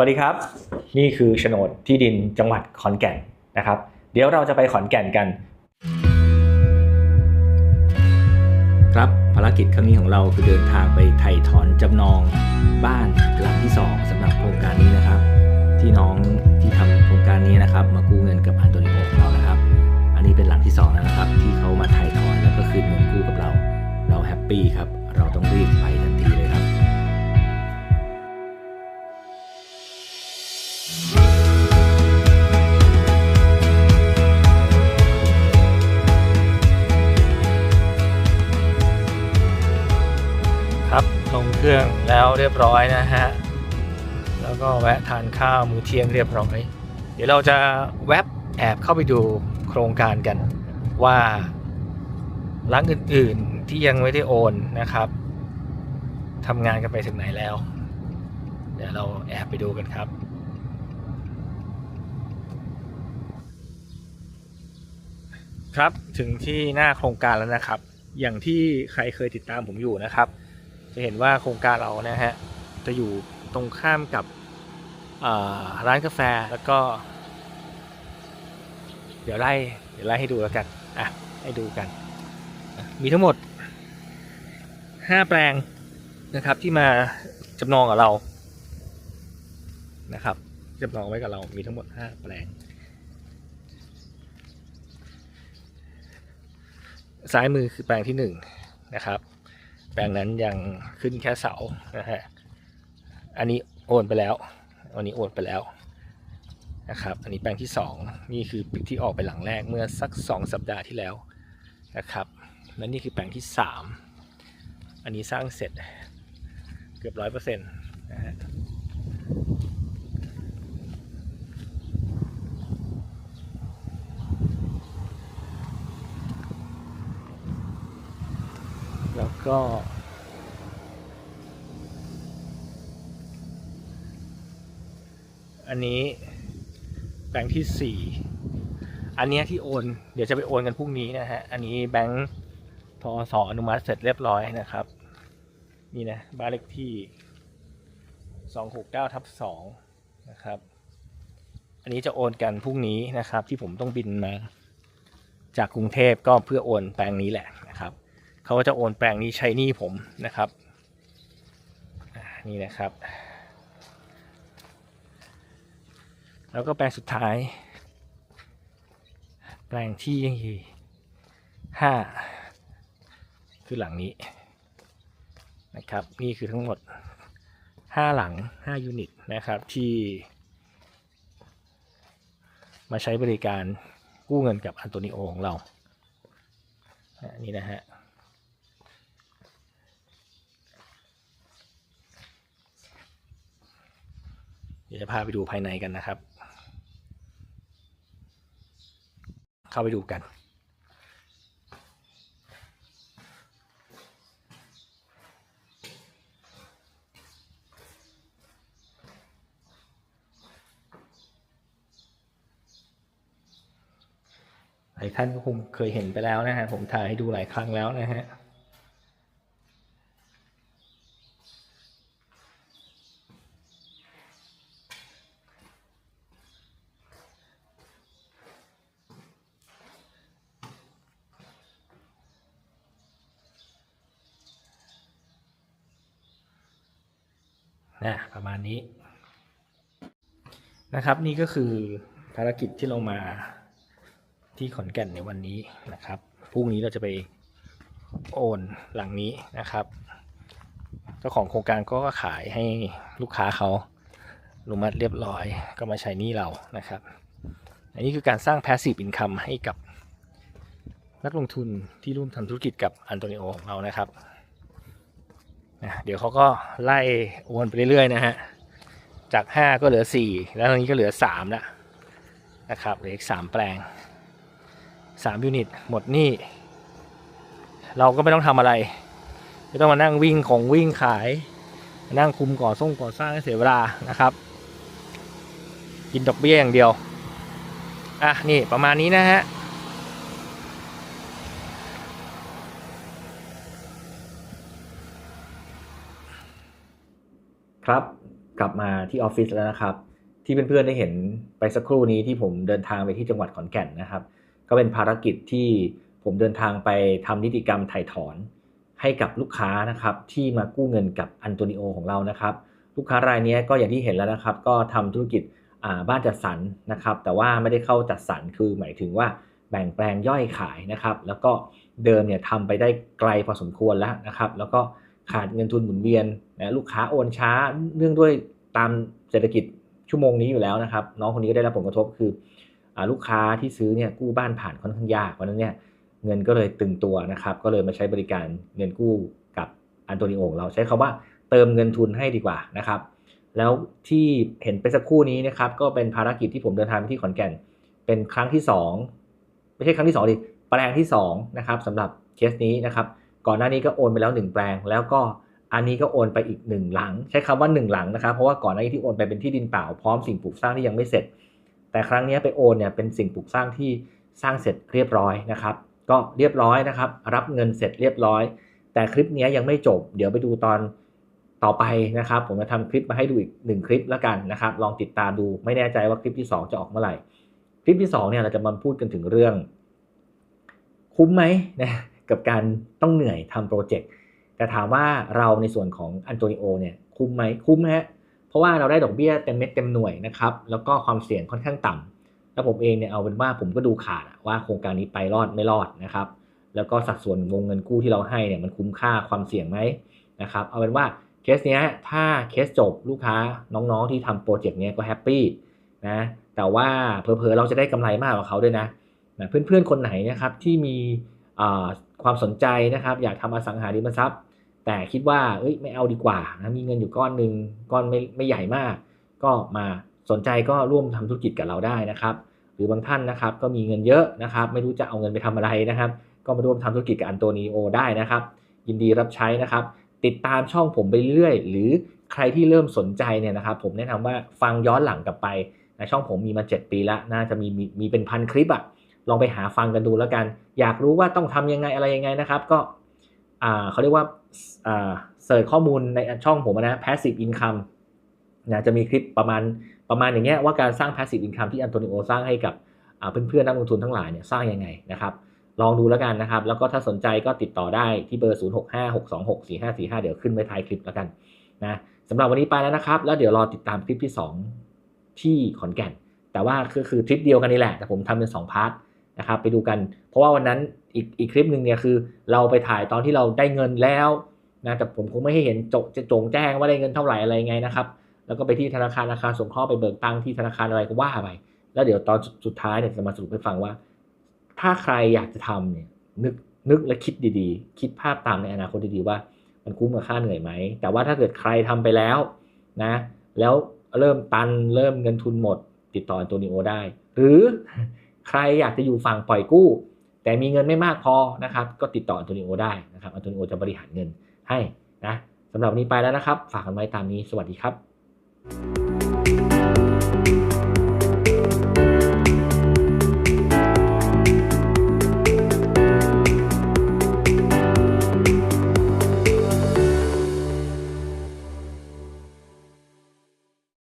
สวัสดีครับ นี่คือโฉนดที่ดินจังหวัดขอนแก่นนะครับ เดี๋ยวเราจะไปขอนแก่นกัน ครับภารกิจครั้งนี้ของเราคือเดินทางไปไถ่ถอนจำนองบ้านหลังที่ 2สำหรับโครงการนี้นะครับ ที่น้องที่ทำโครงการนี้นะครับ มากู้เงินกับอันโตนิโอของเรานะครับ อันนี้เป็นหลังที่2แล้วนะครับ ที่เขามาไถ่ถอนแล้วก็คืนเงินกู้กับเรา เราแฮปปี้ครับเราต้องรีบไป เรียบร้อยนะฮะ แล้วก็แวะทานข้าวมื้อเที่ยงเรียบร้อย เดี๋ยวเราจะแวบแอบเข้าไปดูโครงการกันว่าร้านอื่นๆที่ยังไม่ได้โอนนะครับทำงานกันไปถึงไหนแล้ว เดี๋ยวเราแอบไปดูกันครับครับถึงที่หน้าโครงการแล้วนะครับ อย่างที่ใครเคยติดตามผมอยู่นะครับ จะเห็นว่าโครงการเรานะฮะจะอยู่ตรงข้ามกับร้านกาแฟแล้วก็ เดี๋ยวไล่เดี๋ยวไล่ให้ดูแล้วกันอะให้ดูกัน มีทั้งหมด 5 แปลงนะครับที่มาจำนองกับเรานะครับจำนองไว้กับเรา มีทั้งหมด 5 แปลง ซ้ายมือคือแปลงที่หนึ่งนะครับ ลงนั้นยังขึ้นแค่เสานะฮะอันนี้โอนไปแล้ว อันนี้โอนไปแล้วนะครับ อันนี้แปลงที่สองนี่คือที่ออกไปหลังแรกเมื่อสักสองสัปดาห์ที่แล้วนะครับ และนี่คือแปลงที่สามอันนี้สร้างเสร็จเกือบร้อยเปอร์เซ็นต์นะฮะ ก็ อันนี้แบงค์ที่สี่อันนี้ที่โอน เดี๋ยวจะไปโอนกันพรุ่งนี้นะฮะ อันนี้แบงค์ทอสออนุมัติเสร็จเรียบร้อยนะครับ นี่นะบ้านเลขที่สองหกเก้าทับสองนะครับ อันนี้จะโอนกันพรุ่งนี้นะครับ ที่ผมต้องบินมา จากกรุงเทพก็เพื่อโอนแปลงนี้แหละ เขาก็จะโอนแปลงนี้ใช้หนี้ผมนะครับนี่นะครับ แล้วก็แปลงสุดท้าย แปลงที่ห้าคือหลังนี้นะครับ นี่คือทั้งหมดห้าหลังห้ายูนิตนะครับที่มาใช้บริการกู้เงินกับอันโตนิโอของเราอ่านี่นะฮะ เดี๋ยวจะพาไปดูภายในกันนะครับ เข้าไปดูกัน หลายท่านก็คงเคยเห็นไปแล้วนะฮะ ผมถ่ายให้ดูหลายครั้งแล้วนะฮะ นะประมาณนี้นะครับ นี่ก็คือภารกิจที่เรามาที่ขอนแก่นในวันนี้นะครับพรุ่งนี้เราจะไปโอนหลังนี้นะครับเจ้าของโครงการก็ขายให้ลูกค้าเขาอนุมัติเรียบร้อยก็มาใช้นี้เรานะครับ อันนี้คือการสร้าง passive income ให้กับนักลงทุนที่ร่วมทำธุรกิจกับอันโตนิโอของเรานะครับ นะเดี๋ยวเขาก็ไล่โอนไปเรื่อยๆนะฮะ จาก 5 ก็เหลือ 4 แล้วตอนนี้ก็เหลือ3แล้วนะครับเหลืออีก 3 แปลง 3 ยูนิต หมดหนี่เราก็ไม่ต้องทำอะไร ไม่ต้องมานั่งวิ่งของวิ่งขาย นั่งคุมก่อส่งก่อสร้างให้เสียเวลานะครับ กินดอกเบี้ยอย่างเดียว อะ นี่ประมาณนี้นะฮะ ครับกลับมาที่ออฟฟิศแล้วนะครับ ที่เพื่อนๆได้เห็นไปสักครู่นี้ที่ผมเดินทางไปที่จังหวัดขอนแก่นนะครับ ก็เป็นภารกิจที่ผมเดินทางไปทำนิติกรรมถ่ายถอน ให้กับลูกค้านะครับ ที่มากู้เงินกับอันโตนิโอของเรานะครับ ลูกค้ารายนี้ก็อย่างที่เห็นแล้วนะครับ ก็ทำธุรกิจบ้านจัดสรรนะครับ แต่ว่าไม่ได้เข้าจัดสรรคือหมายถึงว่าแบ่งแปลงย่อยขายนะครับ แล้วก็เดิมเนี่ยทำไปได้ไกลพอสมควรแล้วนะครับ แล้วก็ ขาดเงินทุนหมุนเวียนนะลูกค้าโอนช้าเนื่องด้วยตามเศรษฐกิจชั่วโมงนี้อยู่แล้วนะครับ น้องคนนี้ก็ได้รับผลกระทบคืออลูกค้าที่ซื้อเนี่ยกู้บ้านผ่านค่อนข้างยากเพราะนั้นเนี่ยเงินก็เลยตึงตัวนะครับ ก็เลยมาใช้บริการเงินกู้กับอันโตนิโอของเราใช้คาว่าเติมเงินทุนให้ดีกว่านะครับ แล้วที่เห็นไปสักครู่นี้นะครับก็เป็นภารกิจที่ผมเดินทางไปที่ขอนแก่น เป็นครั้งที่ 2 ไม่ใช่ครั้งที่2ดิแปลงที่2นะครับสำหรับเคสนี้นะครับ ก่อนหน้านี้ก็โอนไปแล้ว 1 แปลง แล้วก็อันนี้ก็โอนไปอีก 1 หลัง ใช้คำว่า 1 หลังนะครับ เพราะว่าก่อนหน้านี้ที่โอนไปเป็นที่ดินเปล่าพร้อมสิ่งปลูกสร้างที่ยังไม่เสร็จ แต่ครั้งนี้ไปโอนเนี่ยเป็นสิ่งปลูกสร้างที่สร้างเสร็จเรียบร้อยนะครับ ก็เรียบร้อยนะครับ รับเงินเสร็จเรียบร้อย แต่คลิปนี้ยังไม่จบ เดี๋ยวไปดูตอนต่อไปนะครับ ผมจะทำคลิปมาให้ดูอีกหนึ่งคลิปแล้วกันนะครับ ลองติดตามดูไม่แน่ใจว่าคลิปที่ 2 จะออกเมื่อไหร่คลิปที่2เนี่ยเราจะมาพูดกันถึงเรื่อง คุ้มไหมนะ กับการต้องเหนื่อยทำโปรเจกต์แต่ถามว่าเราในส่วนของอันโตนิโอเนี่ยคุ้มไหมคุ้มฮะเพราะว่าเราได้ดอกเบี้ยเต็มเม็ดเต็มหน่วยนะครับแล้วก็ความเสี่ยงค่อนข้างต่ำแล้วผมเองเนี่ยเอาเป็นว่าผมก็ดูขาดว่าโครงการนี้ไปรอดไม่รอดนะครับแล้วก็สัดส่วนวงเงินกู้ที่เราให้เนี่ยมันคุ้มค่าความเสี่ยงไหมนะครับเอาเป็นว่าเคสเนี้ยถ้าเคสจบลูกค้าน้องๆที่ทำโปรเจกต์เนี้ยก็แฮปปี้นะแต่ว่าเพอเพอๆเราจะได้กำไรมากกว่าเขาด้วยนะนะเพื่อนๆคนไหนนะครับที่มี ความสนใจนะครับ อยากทำอสังหาริมทรัพย์ แต่คิดว่าเอ้ยไม่เอาดีกว่านะมีเงินอยู่ก้อนหนึ่งก้อนไม่ไม่ใหญ่มาก ก็มาสนใจก็ร่วมทำธุรกิจกับเราได้นะครับ หรือบางท่านนะครับก็มีเงินเยอะนะครับ ไม่รู้จะเอาเงินไปทำอะไรนะครับ ก็มาร่วมทำธุรกิจกับอันโตนิโอได้นะครับ ยินดีรับใช้นะครับ ติดตามช่องผมไปเรื่อยหรือใครที่เริ่มสนใจเนี่ยนะครับ ผมแนะนำว่าฟังย้อนหลังกลับไปนะช่องผมมีมา 7 ปีแล้วน่าจะมีมีมีเป็นพันคลิปอะ ลองไปหาฟังกันดูแล้วกัน อยากรู้ว่าต้องทำยังไงอะไรยังไงนะครับ ก็เขาเรียกว่าเสิร์ชข้อมูลในช่องผมนะ passive income นะจะมีคลิปประมาณประมาณอย่างเงี้ยว่าการสร้าง passive income ที่อันโตนิโอสร้างให้กับเพื่อนๆนักลงทุนทั้งหลายเนี่ยสร้างยังไงนะครับ ลองดูแล้วกันนะครับ แล้วก็ถ้าสนใจก็ติดต่อได้ที่เบอร์ 0656264545 เดี๋ยวขึ้นไว้ท้ายคลิปแล้วกันนะสำหรับวันนี้ไปแล้วนะครับ แล้วเดี๋ยวรอติดตามคลิปที่ 2 ที่ขอนแก่น แต่ว่าคือคือทริปเดียวกันนี่แหละ แต่ผมทำเป็น 2 พาร์ท นะครับไปดูกัน เพราะว่าวันนั้นอีกอีกคลิปหนึ่งเนี่ยคือ เราไปถ่ายตอนที่เราได้เงินแล้วนะแต่ผมคงไม่ให้เห็นโจจะจงแจ้งว่าได้เงินเท่าไหร่อะไรไงนะครับ แล้วก็ไปที่ธนาคารอาคารสงเคราะห์ไปเบิกตังค์ที่ธนาคารอะไรก็ว่าไปแล้วเดี๋ยวตอนสุดท้ายเนี่ยจะมาสรุปให้ฟังว่า ถ้าใครอยากจะทำเนี่ยนึกนึกและคิดดีๆ คิดภาพตามในอนาคตดีๆว่า มันคุ้มกับค่าเหนื่อยไหม แต่ว่าถ้าเกิดใครทำไปแล้วนะ แล้วเริ่มตันเริ่มเงินทุนหมด ติดต่ออันโตนิโอได้ หรือ ใครอยากจะอยู่ฝั่งปล่อยกู้ แต่มีเงินไม่มากพอนะครับ ก็ติดต่ออันโตนิโอได้นะครับอันโตนิโอจะบริหารเงินให้นะสำหรับวันนี้ไปแล้วนะครับ ฝากกันไว้ตามนี้สวัสดีครับ